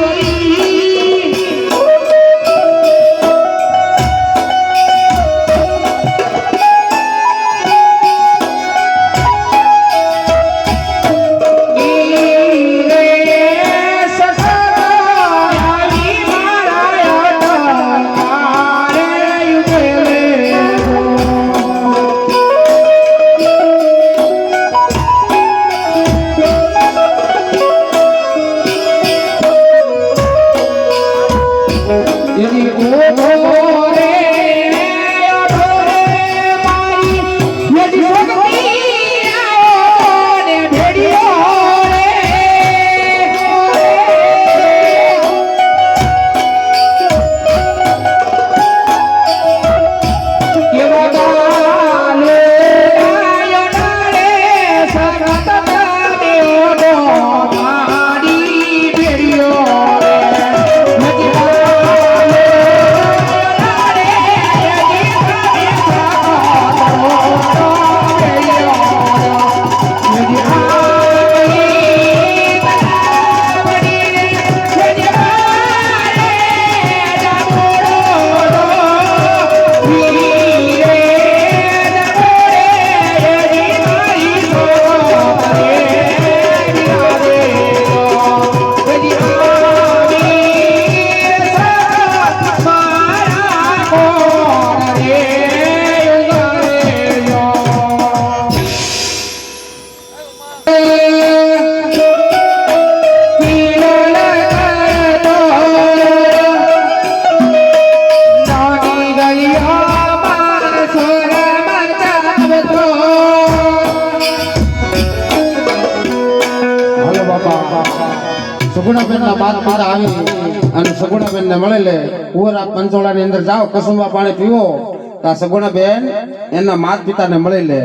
Thank you. મળે લે કુંવરા પંચોળા ની અંદર જાઓ, કસુંબા પાણી પીવો. તો સગુણા બેન એના માત પિતાને મળી લે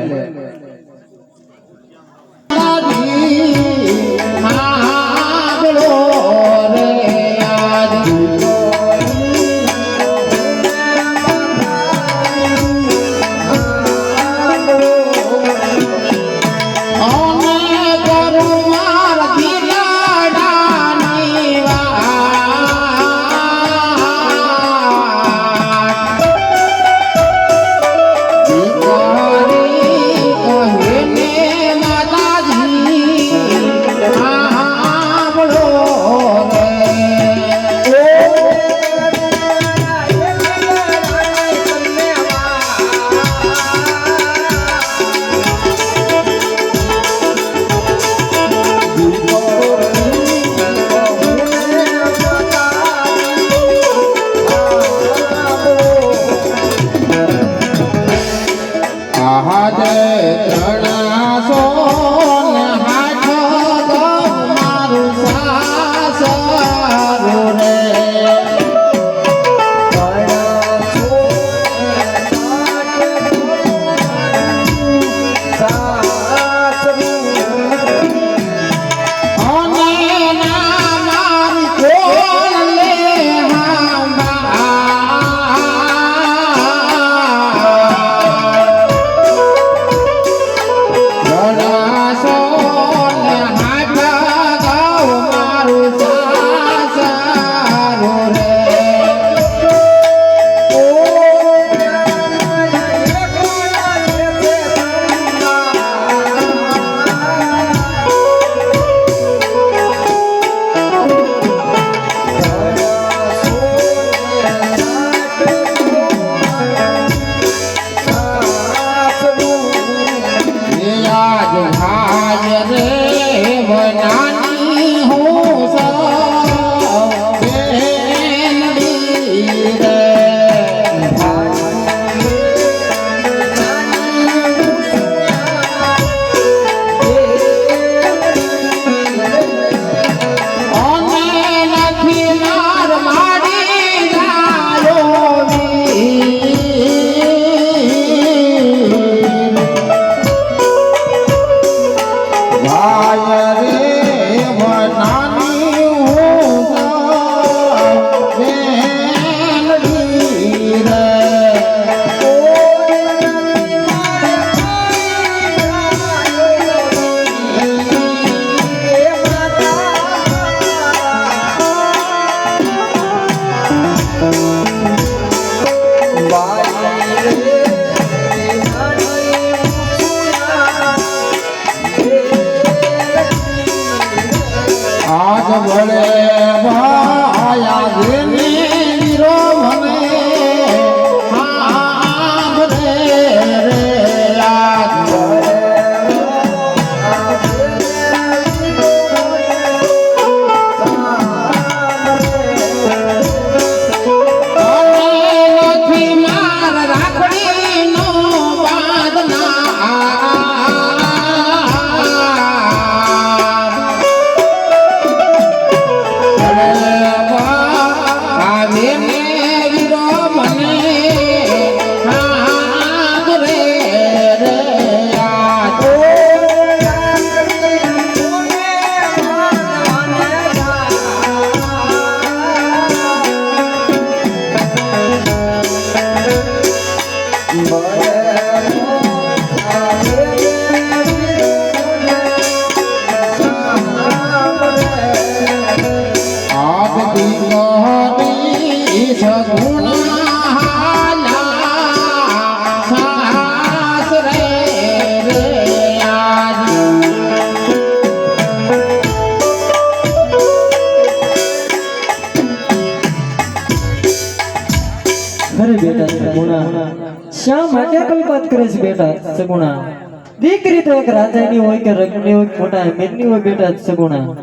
તો એક રાજાની હોય કે રંગની હોય, ખોટા મેદની હોય બેટા સગુણા.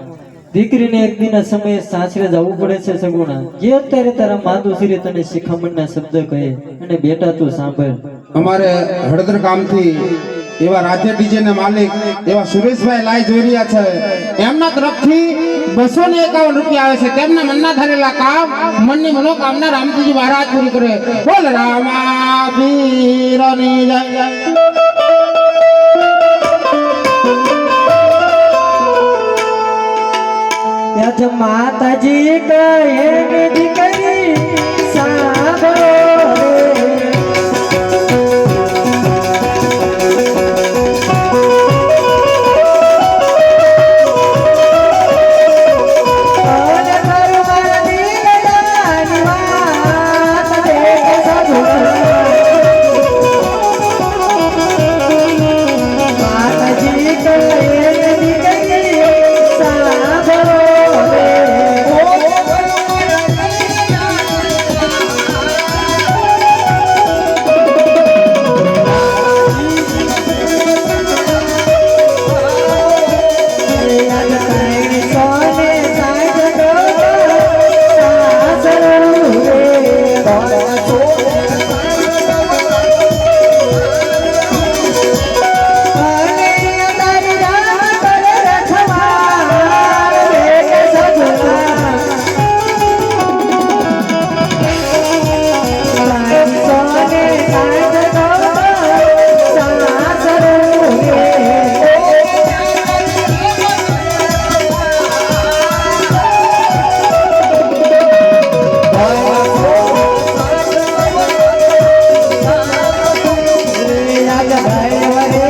દીકરીને એક દિના સમયે સાસરે જવું પડે છે સગુણા. જે અત્યારે તારા માતુશ્રી તને શિખામણના શબ્દ કહે, અને બેટા તું સાંભળ. અમારે હળદર ગામથી એવા રાજ્ય ડીજે માલિક, એવા સુરેશભાઈ લાઈ જોઈ રહ્યા છે. એમના તરફથી બસો ને એકાવન રૂપિયા આવે છે. તેમના મનના ધરેલા કામ, મનની મનોકામના રામજીજી મહારાજ પૂરી કરે. બોલ રામા જય. માતાજી કહે દીકરી સાંભળો. રાજ ભાઈ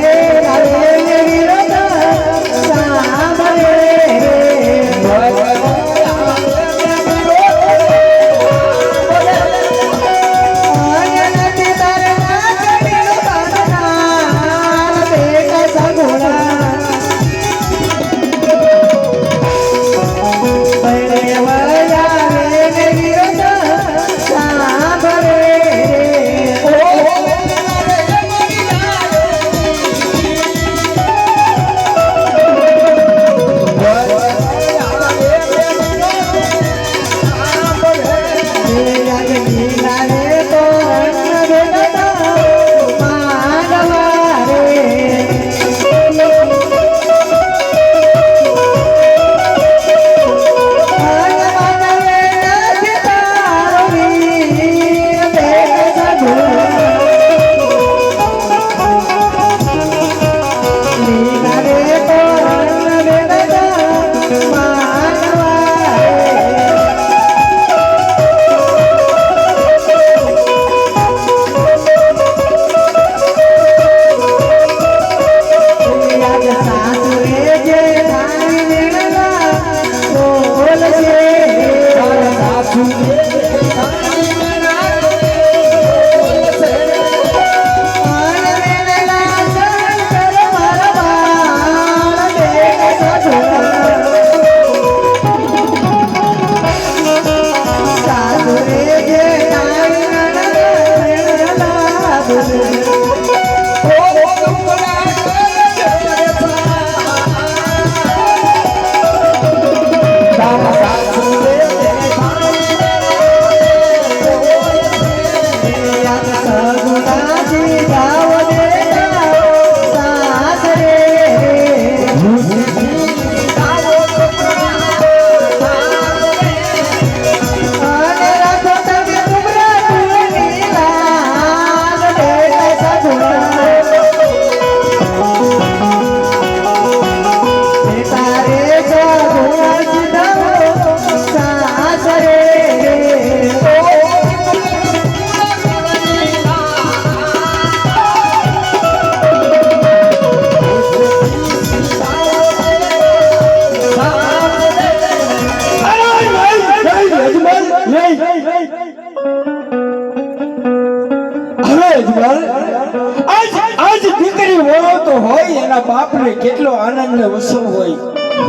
મારા બાપને કેટલો આનંદ ને ઉત્સવ હોય.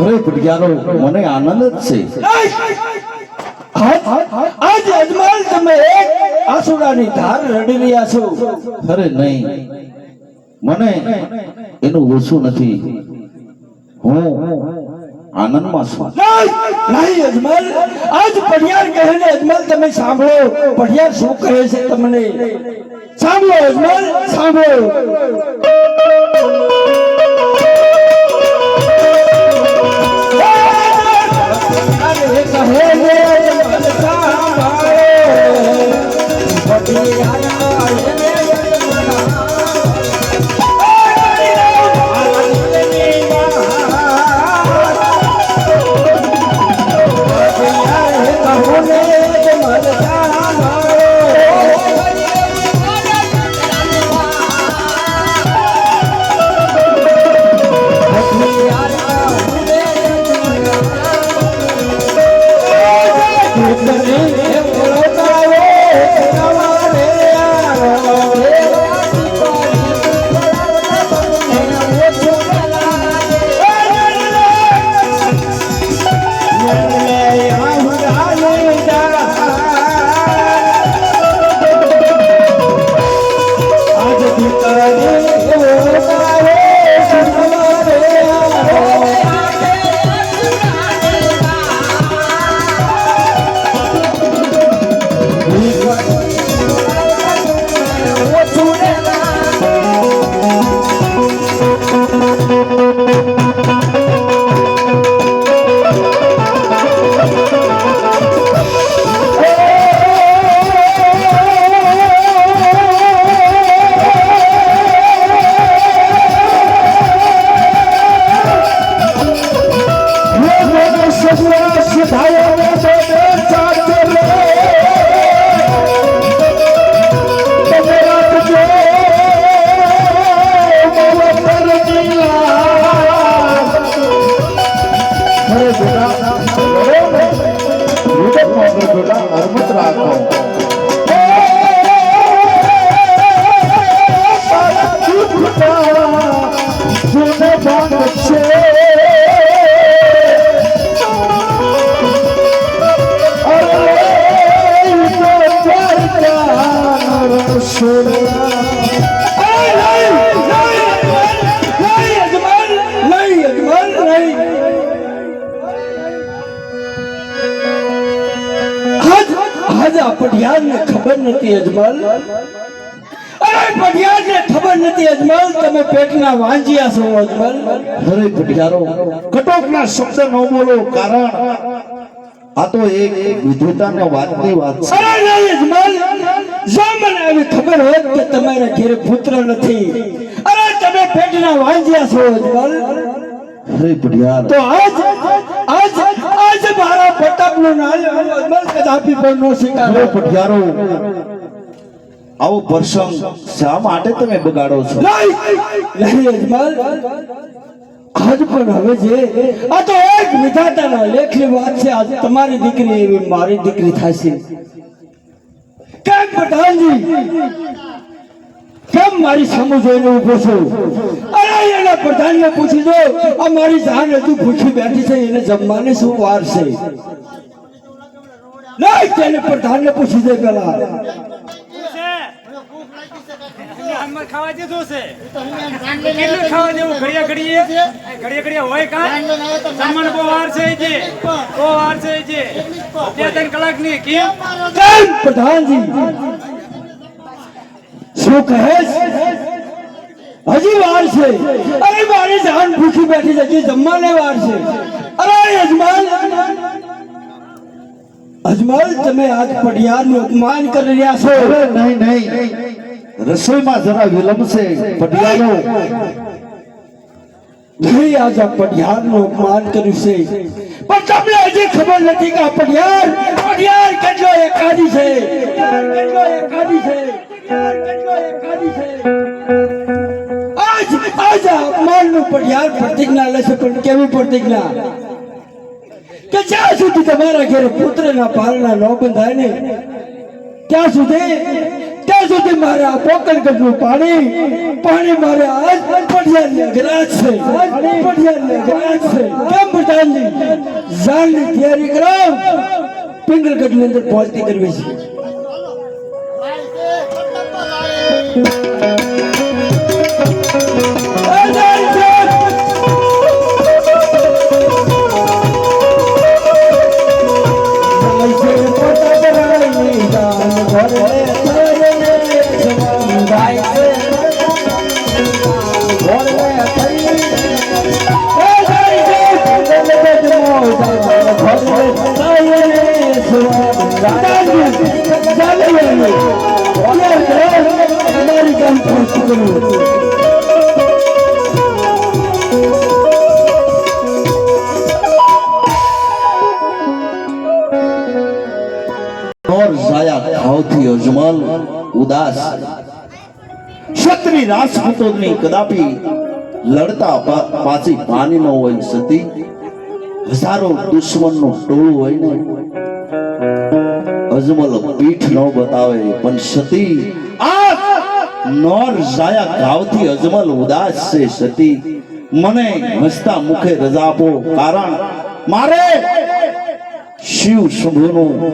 અરે પટિયારો મને આનંદ જ છે. આજ અજમાલ તમે એક આસુડાની ધાર રડી રહ્યા છો. અરે નહીં. મને એનું ઓછું નથી. હું આનંદમાં છું. નહીં અજમલ. આજ પઢિયાર કહે ને અજમલ તમે સાંભળો. પઢિયાર શું કહે છે તમને? સાંભળો અજમલ સાંભળો. અરે છો અજમલ અરે પટિયારો કટોકના શબ્દ ન બોલો કારણ. આ તો એક વિધુતાને વાતની વાત છે. અરે અજમલ જો મને. આવી ખબર હોત કે તમારા ઘેરે પુત્ર નથી. અરે તમે પેટના વાંજિયા છો અજમલ અરે પટિયાર. તો આજ આજ આજ મારા પ્રતાપનું નામ અજમલ કદાપી પણ ન સ્વીકારો. પટિયારો. આવો પ્રસંગ શા માટે તમે બગાડો છો? આજ પણ હવે જે, આ તો એક વિધાતાના લેખની વાત છે, આજ તમારી દીકરી એવી, મારી દીકરી થશે. કેમ પ્રધાનજી? કેમ મારી સામે જોઈને ઊભો છો? અરે, એના પ્રધાનને પૂછી દો આ મારી જાન હજુ ભૂખી બેઠી છે, એને જમવાની શું વાર છે? નહીં તેને પ્રધાનને પૂછી દે પેલા. આમાં ખાવા જેવું છે કેટલું ખાવા જેવું? ઘડિયા ઘડીએ ઘડિયા ઘડિયા હોય કા? જમવાનું બહુ વાર છે જે. બહુ વાર છે જે. બે ત્રણ કલાકની કેમ કેમ પ્રધાનજી. શું કહે હજી વાર છે. અરે મારી જાન ભૂખી બેઠી છે હજી જમવાને વાર છે. અરે અજમાલ. અજમાલ તમે આજ પડિયારનું અપમાન કરી રહ્યા છો. નહીં નહીં. રસોઈમાં જરા વિલંબ છે પટિયારો નહીં આજ આ પડિયારનું અપમાન કર્યું છે પણ તમને હજી ખબર નથી કે આ પડિયાર પડિયાર કેટલો એકાદી છે પડિયાર કેટલો એકાદી છે પડિયાર કેટલો એકાદી છે આજ આજ આ અપમાનનું પડિયાર પ્રતિજ્ઞા લેશે પણ કેવી પ્રતિજ્ઞા કે જ્યાં સુધી તમારા ઘરે પુત્રના પાલના ન બંધાય ને ત્યાં સુધી ત્યાં સુધી મારે આ પોકળગઢનું પાણી પાણી મારે આજ પડિયાને ગ્રાસ છે પડિયાને ગ્રાસ છે. કેમ બટાલી જાણની તૈયારી કરો પિંગલગઢની અંદર પહોંચતી કરવી છે. જાયા ઘાવથી અજમલ ઉદાસ ક્ષત્રિય રાજપૂતોની કદાપી લડતા પાછી પાણી ન હોય સતી હજારો દુશ્મનનો ટોળું હોય અજમલ પીઠ ન બતાવે, પણ સતી આ નોર જાયા ગાવથી અજમલ ઉદાસ છે સતી. મને હસતા મુખે રજા આપો, કારણ મારે શિવ શંભુનું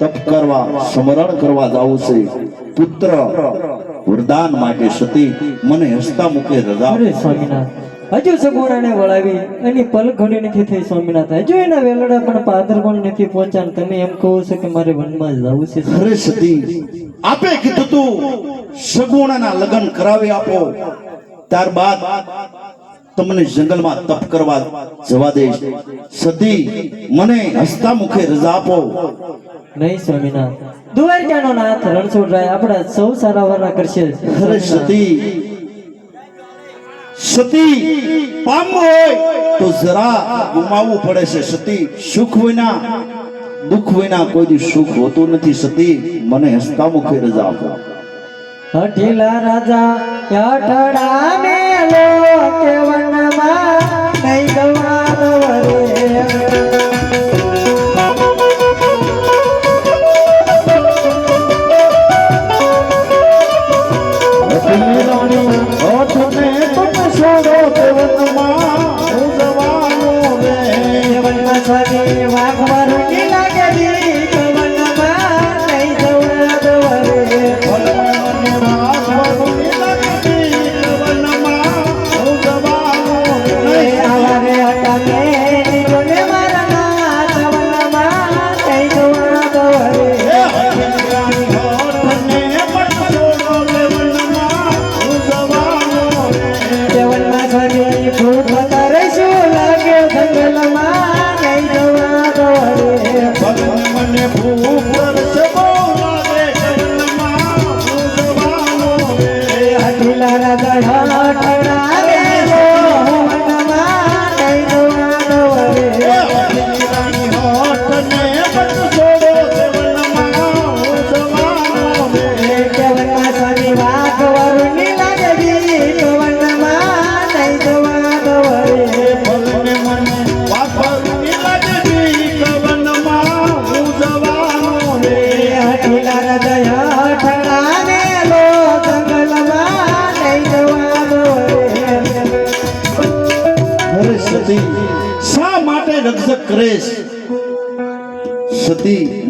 તપ કરવા, સ્મરણ કરવા જાવું છે. પુત્ર વરદાન માટે સતી, મને હસતા મુખે રજા આપો. હજુ સગુણાને વળાવી એની પલ ઘડી નથી થઈ સ્વામિનાથ હજુ એના વેલડા પણ પાદર પણ નથી પહોંચ્યા. તમે એમ કહો છો કે મારે વનમાં જવું છે? અરે સતી આપે કીધું તું સગુણાના લગ્ન કરાવી આપો. ત્યારબાદ તમને જંગલમાં તપ કરવા જવા દઈશ. સતી મને હસતા મુખે રજા આપો. નહીં સ્વામિનાથ દ્વારકાનો નાથ રણછોડરાય આપણા સૌ સારા વારા કરશે. અરે સ્વામિનાથ. સતી સતી પામવું હોય તો જરા ગુમાવવું પડે છે. સતી સુખ વિના, દુઃખ વિના કોઈ સુખ હોતું નથી. સતી મને હસતા મુખે રજા આપો. અઢીલા રાજા યાઠડા મેલો કેવનમાં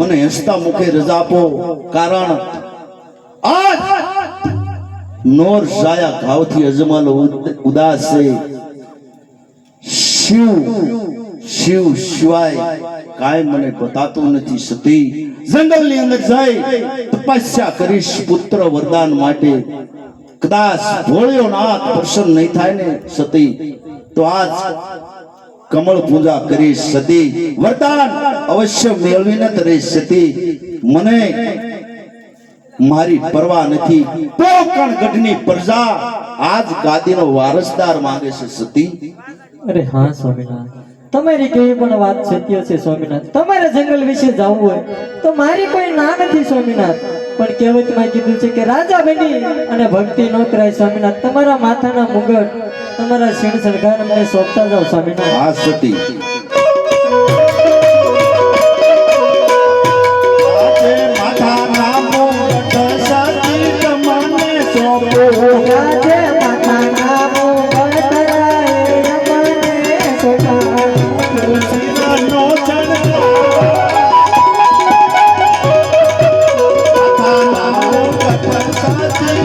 મને હસતા મુખે રજા આપો. કારણ આજ નોર સાયા ઘાવથી અજમાલો ઉદાસ. છે શિવ શિવ શિવાય કાંઈ મને બતાતું નથી સતી. જંગલની અંદર જઈ તપસ્યા કરીશ પુત્ર વરદાન માટે. કદાચ ભોળ્યો નાથ પ્રસન્ન નહીં થાય ને સતી. તો આજ કમળ પૂજા કરી સતી. વરદાન અવશ્ય મેળવીને તરી સતી. મને મારી પરવા નથી. પોકણ ગઢની પ્રજા આજ ગાદીનો વારસદાર માંગે છે સતી. અરે હા સ્વામિનાથ તમારી કેવી પણ વાત સત્ય છે સ્વામિનાથ તમારે જંગલ વિશે જવું હોય તો મારી કોઈ ના નથી સ્વામિનાથ પણ કહેવતમાં કીધું છે કે રાજા બની અને ભક્તિ નો કરાય સ્વામિનાથ તમારા માથાના મુગટ તમારા ક્ષણ સરકાર અમને સોંપતા જાઓ સ્વામી હા સતી. Thank.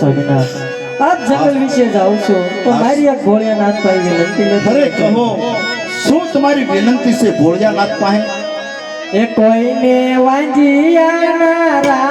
હરે સ્વામિનાથ આપ જંગલ વિશે જાઓ છો. તો મારી એક ભોળિયાનાથ પાસે વિનંતી નથી અરે કહો. શું તમારી વિનંતી છે ભોળિયાનાથ પાસે એ કોઈને વાંજિયાના રાખ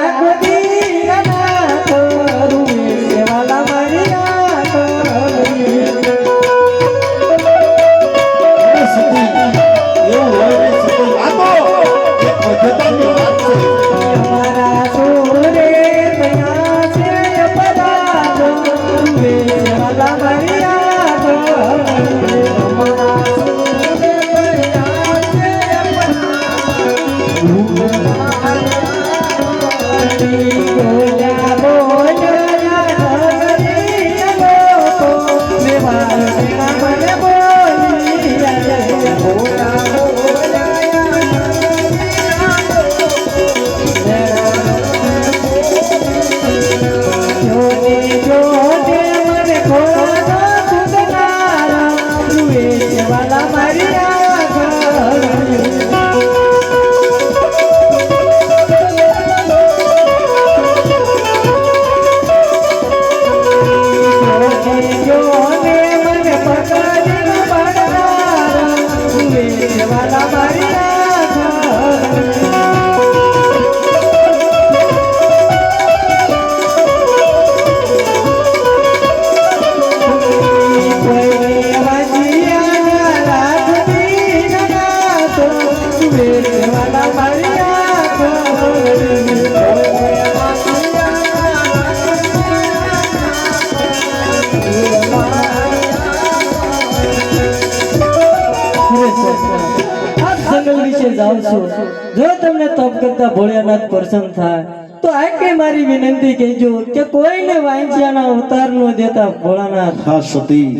વિનંતી કહેજો કે કોઈને વાંચ્યાના અવતાર નો દેતા ભોળાનાથ. હા સતી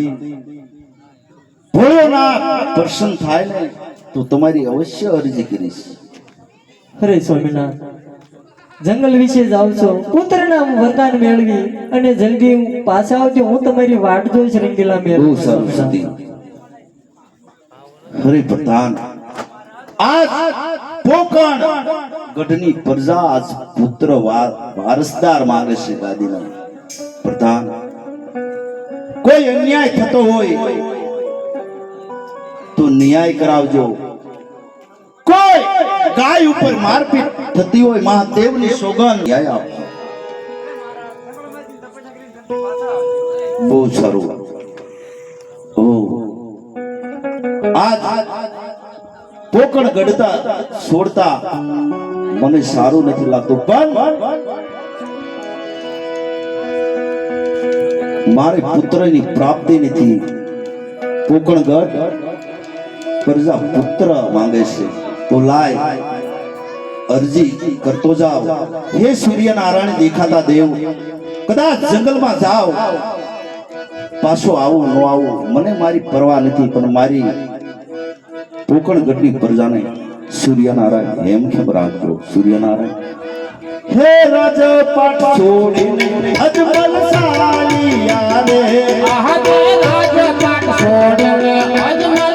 ભોળાનાથ પ્રસન્ન થાય ને તો તમારી અવશ્ય અરજી કરીશ. અરે સ્વામિનાથ જંગલ વિશે જાઉં છો. પુત્રના વરદાન મેળવી અને જલ્દી હું પાછા આવજો. હું તમારી વાટ જોઈશ રંગીલા મેળ બહુ સારું સતી હરે પ્રધાન આજ પોકણ. ગઢની પ્રજા આજ પુત્ર વારસદાર માંગે છે ગાદીના. પ્રધાન, કોઈ અન્યાય થતો હોય તો ન્યાય કરાવજો. કોઈ ગાય ઉપર મારપીટ થતી હોય મહાદેવની સોગંદ ન્યાય આપો બહુ સારું ઓહ આજ પોકણ ગડતા છોડતા મને સારું નથી લાગતું. પણ મારે પુત્રની પ્રાપ્તિ નથી. પોકણ ગઢ પ્રજા પુત્ર માંગે છે. તો લાય, અરજી કરતો જાઓ. હે સૂર્યનારાયણ, દેખાતા દેવ, કદાચ જંગલમાં જાઓ. પાછો આવું, ન આવું. મને મારી પરવા નથી, પણ મારી પોકણ ગઢની પ્રજાને સૂર્યનારાયણ હેમ ખેમ રાખજો સૂર્યનારાયણ? હે રાજપાટ છોડીને અજમલ સાલિયા રે. વિદ્યુત બદલો